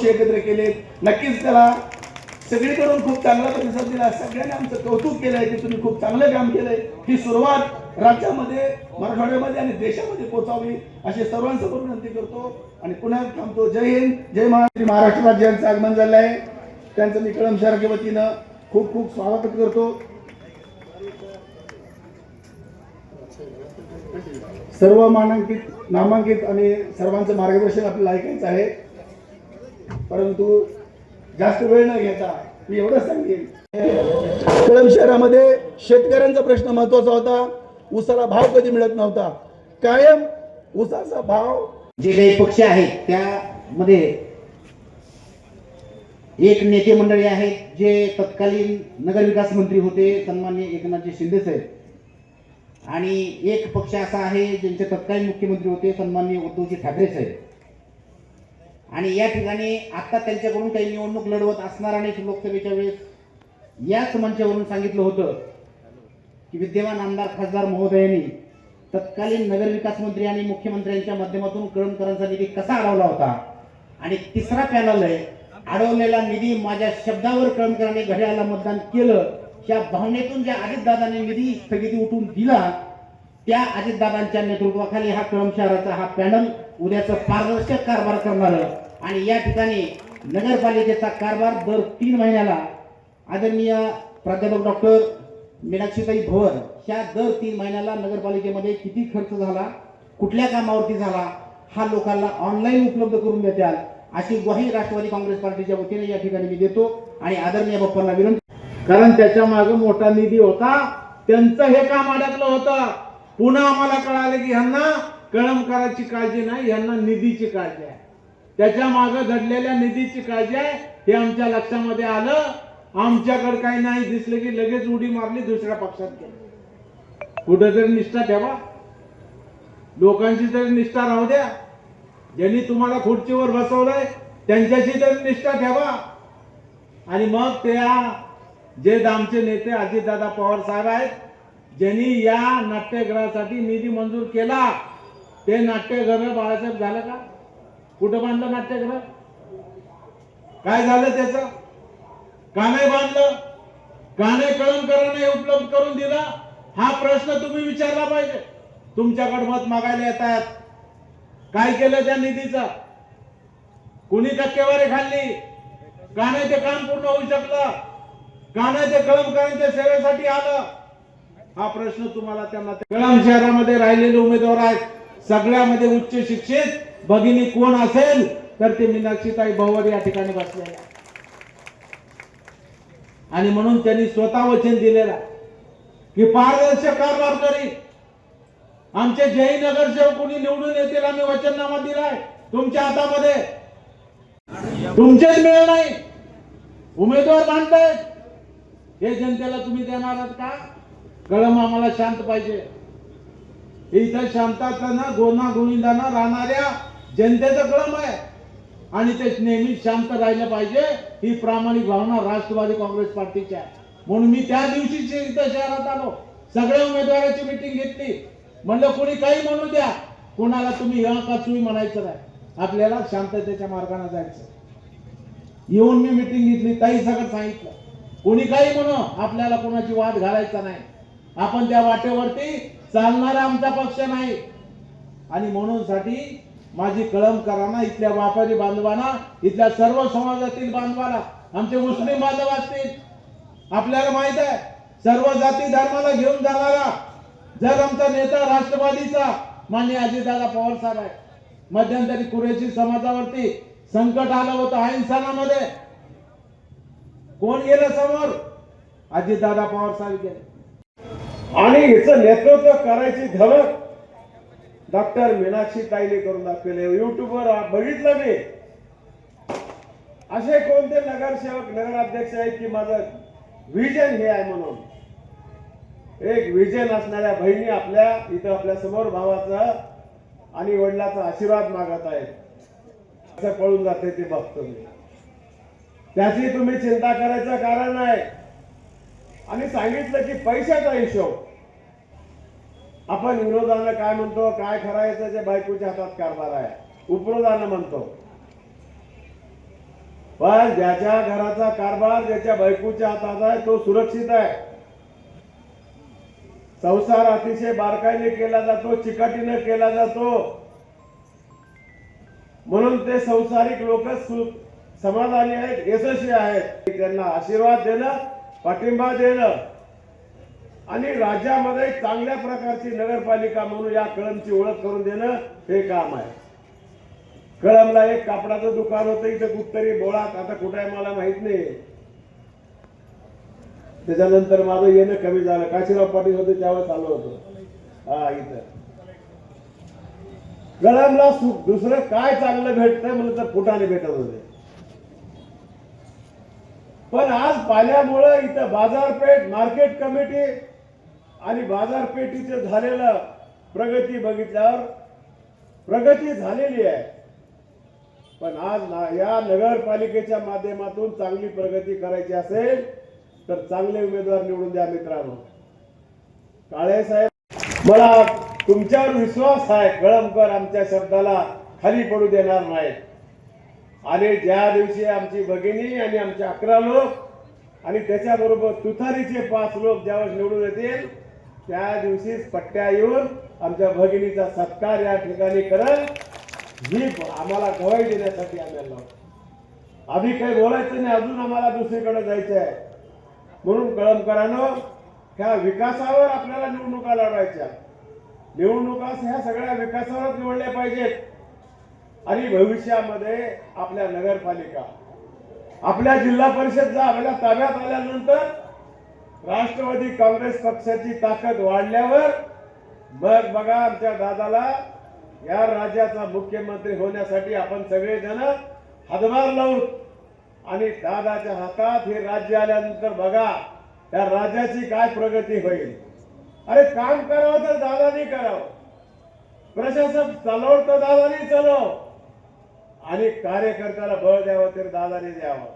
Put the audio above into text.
पक्ष एकत्र केले. नक्कीच त्याला सगळीकडून खूप चांगला प्रतिसाद दिला. सगळ्यांनी आमचं कौतुक केलंय की तुम्ही खूप चांगलं काम केलंय. ही सुरुवात राज्यामध्ये मराठवाड्यामध्ये आणि देशामध्ये पोहोचावी अशी सर्वांसमोर विनंती करतो. आणि पुन्हा थांबतो. जय हिंद जय महाराष्ट्र. महाराष्ट्र राज्यांचं आगमन झालं आहे. त्यांचं मी कळम वतीनं खूप खूप स्वागत करतो. सर्व मानांकित नामांकित आणि सर्वांचं मार्गदर्शन आपल्याला ऐकायचं आहे. परंतु जास्त वेळ न घेता मी एवढं सांगेन. कळम शहरामध्ये शेतकऱ्यांचा प्रश्न महत्त्वाचा होता. ऊसाला भाव कधी मिळत नव्हता. कायम ऊसाचा भाव जे काही पक्ष आहेत त्यामध्ये एक नेते मंडळी आहेत जे तत्कालीन नगरविकास मंत्री होते सन्मान्य एकनाथजी शिंदे साहेब. आणि एक पक्ष असा आहे ज्यांचे तत्कालीन मुख्यमंत्री होते सन्मान्य उद्धवजी ठाकरे साहेब. आणि या ठिकाणी आता त्यांच्याकडून काही निवडणूक लढवत असणार आणि लोकसभेच्या वेळेस याच मंचावरून सांगितलं होतं की विद्यमान आमदार खासदार महोदयांनी तत्कालीन नगरविकास मंत्री आणि मुख्यमंत्र्यांच्या माध्यमातून कळमकरांचा निधी कसा अडवला होता? आणि तिसरा पॅनल आहे अडवलेला निधी माझ्या शब्दावर कळमकरांनी घड्याळाला मतदान केलं त्या भावनेतून ज्या अजितदादांनी निधी स्थगिती उठून दिला त्या अजितदादांच्या नेतृत्वाखाली हा कळम शहराचा हा पॅनल उद्याचं पारदर्शक कारभार करणार आणि या ठिकाणी नगरपालिकेचा कारभार दर तीन महिन्याला आदरणीय प्राध्यापक डॉक्टर मीनाक्षीताई भवर ह्या दर तीन महिन्याला नगरपालिकेमध्ये किती खर्च झाला कुठल्या कामावरती झाला हा लोकांना ऑनलाईन उपलब्ध करून देत्याल अशी ग्वाही राष्ट्रवादी काँग्रेस पार्टीच्या वतीने या ठिकाणी मी देतो आणि आदरणीय बाप्पांना विनंती कारण त्याच्यामागे मोठा निधी होता त्यांचं हे काम अडकलं होतं. पुन्हा आम्हाला कळालं की ह्यांना कळमकाराची काळजी नाही ह्यांना निधीची काळजी आहे. त्याच्यामागे घडलेल्या निधीची काळजी आहे हे आमच्या लक्षामध्ये आलं. आमच्याकडे काही नाही दिसलं की लगेच उडी मारली दुसऱ्या पक्षात गेली. कुठेतरी निष्ठा ठेवा. लोकांची तरी निष्ठा राहू द्या. ज्यांनी तुम्हाला खुर्चीवर बसवलंय त्यांच्याशी तरी निष्ठा ठेवा. आणि मग त्या जे आमचे नेते अजितदादा पवार साहेब आहेत ज्यांनी या नाट्यगृहासाठी निधी मंजूर केला ते नाट्यगृह बाळासाहेब झालं का? कुठं बांधलं नाट्यगृह काय झालं त्याच? का नाही बांधलं? का नाही कळमकरांना उपलब्ध करून दिलं? हा प्रश्न तुम्ही विचारला पाहिजे. तुमच्याकडे मत मागायला येतात. काय केलं त्या निधीचं? कुणी टक्केवारी खाल्ली? का नाही ते काम पूर्ण होऊ शकलं? का नाही ते कळमकरांच्या सेवेसाठी आलं? हा प्रश्न तुम्हाला त्यांना कळम शहरामध्ये राहिलेले उमेदवार आहेत. सगळ्यामध्ये उच्च शिक्षित. भगिनी कोण असेल तर ते मीनाक्षीताई भवर या ठिकाणी बसलेल्या आणि म्हणून त्यांनी स्वतः वचन दिलेला की पारदर्शक कारभार करी. आमचे जयनगर नगरसेवक कोणी निवडून येतील आम्ही वचननामा दिलाय. तुमच्या हातामध्ये. तुमचेच मिळ नाही. उमेदवार बांधताय हे जनतेला तुम्ही देणार आहात का? कळम आम्हाला शांत पाहिजे. इथं शांतताना गोना गोविंदाना राहणाऱ्या जनतेचं कळम आहे. आणि ते नेहमी शांत राहिलं पाहिजे ही प्रामाणिक भावना राष्ट्रवादी काँग्रेस पार्टीची आहे म्हणून मी त्या दिवशी इथं शहरात आलो. सगळ्या उमेदवाराची मिटिंग घेतली. म्हणलं कोणी काही म्हणू द्या. कोणाला तुम्ही या का चुई म्हणायचं नाही. आपल्याला शांततेच्या मार्गाने जायचं. येऊन मी मिटिंग घेतली. ताई सगळं सांगितलं. कोणी काही म्हणू आपल्याला कोणाची वाद घालायचा नाही. आपण त्या वाटेवरती चालणारा आमचा पक्ष नाही. आणि म्हणून साठी माझी कळमकरांना इथल्या व्यापारी बांधवांना इथल्या सर्व समाजातील बांधवाला आमचे मुस्लिम बांधव असतील. आपल्याला माहीत आहे सर्व जाती धर्माला घेऊन जाणारा जर आमचा नेता राष्ट्रवादीचा मान्य अजितदादा पवार साहेब आहे. मध्यंतरी कुरेशी समाजावरती संकट आलं होतं अहिंसानामध्ये. कोण गेलं समोर? अजितदादा पवार साहेब गेले. आणि हिचं नेतृत्व करायची धमक डॉक्टर मीनाक्षी ताईने करून दाखवले. युट्यूबवर बघितलं मी. असे कोणते नगरसेवक नगराध्यक्ष आहेत की माझं विजन हे आहे म्हणून? एक विजन असणाऱ्या बहिणी आपल्या इथं आपल्यासमोर भावाचा आणि वडिलाचा आशीर्वाद मागत आहेत. असं पळून जाते ते बघतो मी त्याची तुम्ही चिंता करायचं कारण नाही. आणि सांगितलं की पैशाचा हिशोब. आपण विरोधानं काय म्हणतो काय करायचं जे बायकोच्या हातात कारभार आहे. उपरोधानं म्हणतो. पण ज्याच्या घराचा कारभार ज्याच्या बायकोच्या हातात आहे तो सुरक्षित आहे. संसार अतिशय बारकाईने केला जातो चिकाटीनं केला जातो. म्हणून ते संसारिक लोक समाधानी आहेत यशस्वी आहेत. त्यांना आशीर्वाद देणं पाठिंबा देणं आणि राज्यामध्ये चांगल्या प्रकारची नगरपालिका म्हणून या कळमची ओळख करून देणं हे काम आहे. कळमला एक कापडाचं दुकान होतं इथं कुठतरी बोळात आता कुठं आहे मला माहीत नाही. त्याच्यानंतर माझं येणं कमी झालं. काशीराव पाटील होते त्यावेळेस आलो होतो. हा इथं. कळमला सु- दुसरं काय चांगलं भेटतंय म्हणून तर फुटाने भेटत होते. पण आज पाल्यामुळं इथं बाजारपेठ मार्केट कमिटी आणि बाजारपेठीचं झालेलं प्रगती बघितल्यावर प्रगती झालेली आहे. पण आज ना- या नगरपालिकेच्या माध्यमातून चांगली प्रगती करायची असेल तर चांगले उमेदवार निवडून द्या मित्रांनो. काळे साहेब मला तुमच्यावर विश्वास आहे कळमकर आमच्या शब्दाला खाली पडू देणार नाही आणि ज्या दिवशी आमची भगिनी आणि आमचे अकरा लोक आणि त्याच्याबरोबर तुथारीचे पाच लोक ज्यावेळेस निवडून येतील त्या दिवशीच पट्ट्या येऊन आमच्या भगिनीचा सत्कार या ठिकाणी करत ही आम्हाला गवाई देण्यासाठी आम्ही आलो आम्ही काही बोलायचं नाही अजून आम्हाला दुसरीकडे जायचं आहे. म्हणून कळमकरानं ह्या विकासावर आपल्याला निवडणुका लढवायच्या. निवडणुका ह्या सगळ्या विकासावरच निवडल्या पाहिजेत. आणि भविष्यामध्ये आपल्या नगरपालिका आपल्या जिल्हा परिषद आपल्या ताब्यात आल्यानंतर राष्ट्रवादी काँग्रेस पक्षाची ताकद वाढल्यावर मग बघा आमच्या दादाला या राज्याचा मुख्यमंत्री होण्यासाठी आपण सगळेजण हातभार लावू आणि दादाच्या हातात हे राज्य आल्यानंतर बघा त्या राज्याची काय प्रगती होईल. अरे काम करावं तर दादानी करावं. प्रशासन चालव तर दादानी चालव. आणि कार्यकर्त्याला बळ द्यावं तर दादाने द्यावं.